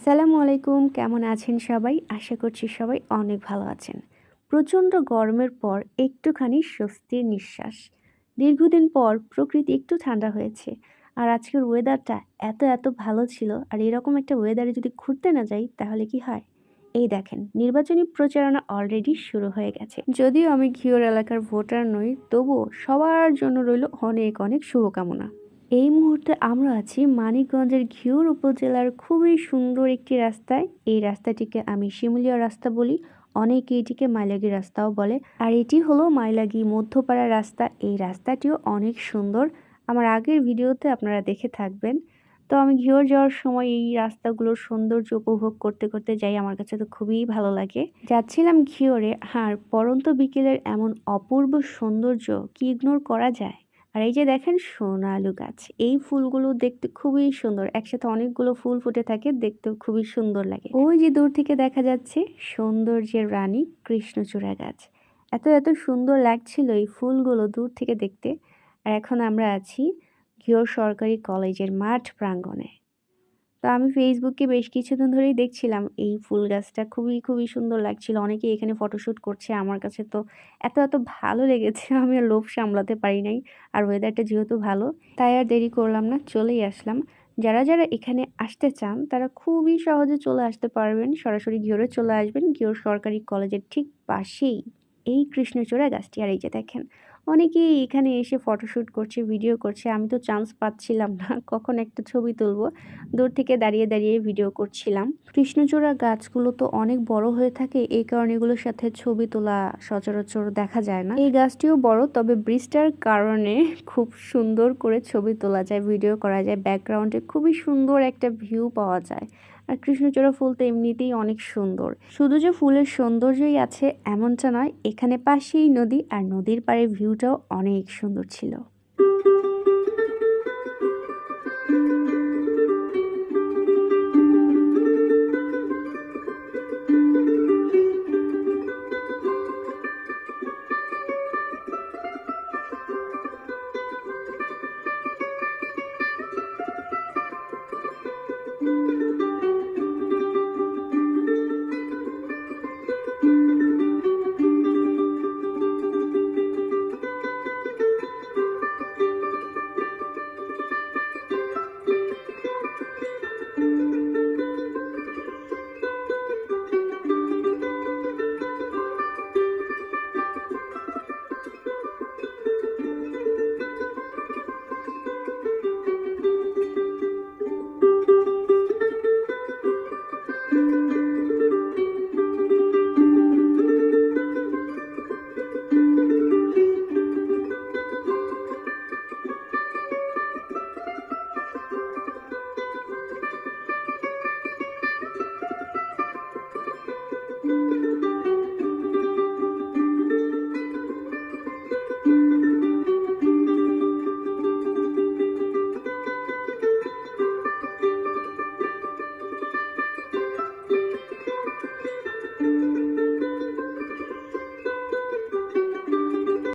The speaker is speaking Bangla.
আসসালামু আলাইকুম, কেমন আছেন সবাই? আশা করছি সবাই অনেক ভালো আছেন। প্রচণ্ড গরমের পর একটুখানি স্বস্তির নিঃশ্বাস। দীর্ঘদিন পর প্রকৃতি একটু ঠান্ডা হয়েছে আর আজকের ওয়েদারটা এত এত ভালো ছিল আর এরকম একটা ওয়েদারে যদি ঘুরতে না যাই তাহলে কি হয়? এই দেখেন, নির্বাচনী প্রচারণা অলরেডি শুরু হয়ে গেছে। যদিও আমি ঘিওর এলাকার ভোটার নই, তবুও সবার জন্য রইল অনেক অনেক শুভকামনা। এই মুহূর্তে আমরা আছি মানিকগঞ্জের ঘিওর উপজেলার খুবই সুন্দর একটি রাস্তায়। এই রাস্তাটিকে আমি শিমুলিয়া রাস্তা বলি অনেকে এটিকে মাইলাগি রাস্তাও বলে। আর এটি হলো মাইলাগি মধ্যপাড়া রাস্তা। এই রাস্তাটিও অনেক সুন্দর। আমার আগের ভিডিওতে আপনারা দেখে থাকবেন। তো আমি ঘিওর যাওয়ার সময় এই রাস্তাগুলোর সৌন্দর্য উপভোগ করতে করতে যাই। আমার কাছে তো খুবই ভালো লাগে। যাচ্ছিলাম ঘিওরে। আর পরন্ত বিকেলের এমন অপূর্ব সৌন্দর্য কি ইগনোর করা যায়? আর এই যে দেখেন সোনালু গাছ, এই ফুলগুলো দেখতে খুবই সুন্দর। একসাথে অনেকগুলো ফুল ফুটে থাকে দেখতে খুবই সুন্দর লাগে। ওই যে দূর থেকে দেখা যাচ্ছে সৌন্দর্যের রানী কৃষ্ণচূড়া গাছ। এত এত সুন্দর লাগছিল এই ফুলগুলো দূর থেকে দেখতে। আর এখন আমরা আছি ঘিওর সরকারি কলেজের মাঠ প্রাঙ্গণে। তো আমি ফেসবুকে বেশ কিছুদিন ধরেই দেখছিলাম, এই ফুল গাছটা খুবই খুবই সুন্দর লাগছিল। অনেকে এখানে ফটোশ্যুট করছে আমার কাছে। তো এত এত ভালো লেগেছে, আমি আর লোভ সামলাতে পারি নাই। আর ওয়েদারটা যেহেতু ভালো, তাই আর দেরি করলাম না, চলেই আসলাম। যারা যারা এখানে আসতে চান, তারা খুবই সহজে চলে আসতে পারবেন। সরাসরি ঘিওরে চলে আসবেন, ঘিওর সরকারি কলেজের ঠিক পাশেই। এই কৃষ্ণচূড়া গাছটি। আর এই যে দেখেন অনেকেই এখানে এসে ফটোশ্যুট করছে ভিডিও করছে, আমি তো চান্স পাচ্ছিলাম না, কখন একটা ছবি তুলবো? দূর থেকে দাঁড়িয়ে দাঁড়িয়ে ভিডিও করছিলাম। কৃষ্ণচূড়া গাছগুলো তো অনেক বড় হয়ে থাকে, এই কারণে এগুলোর সাথে ছবি তোলা সচরাচর দেখা যায় না। এই গাছটিও বড়, তবে ব্রিজটার কারণে খুব সুন্দর করে ছবি তোলা যায় ভিডিও করা যায় ব্যাকগ্রাউন্ডে খুবই সুন্দর একটা ভিউ পাওয়া যায়। আর কৃষ্ণচূড়া ফুল তো এমনিতেই অনেক সুন্দর। শুধু যে ফুলের সৌন্দর্যই আছে এমনটা নয়, এখানে পাশেই নদী আর নদীর পাড়ের ভিউটাও অনেক সুন্দর ছিল।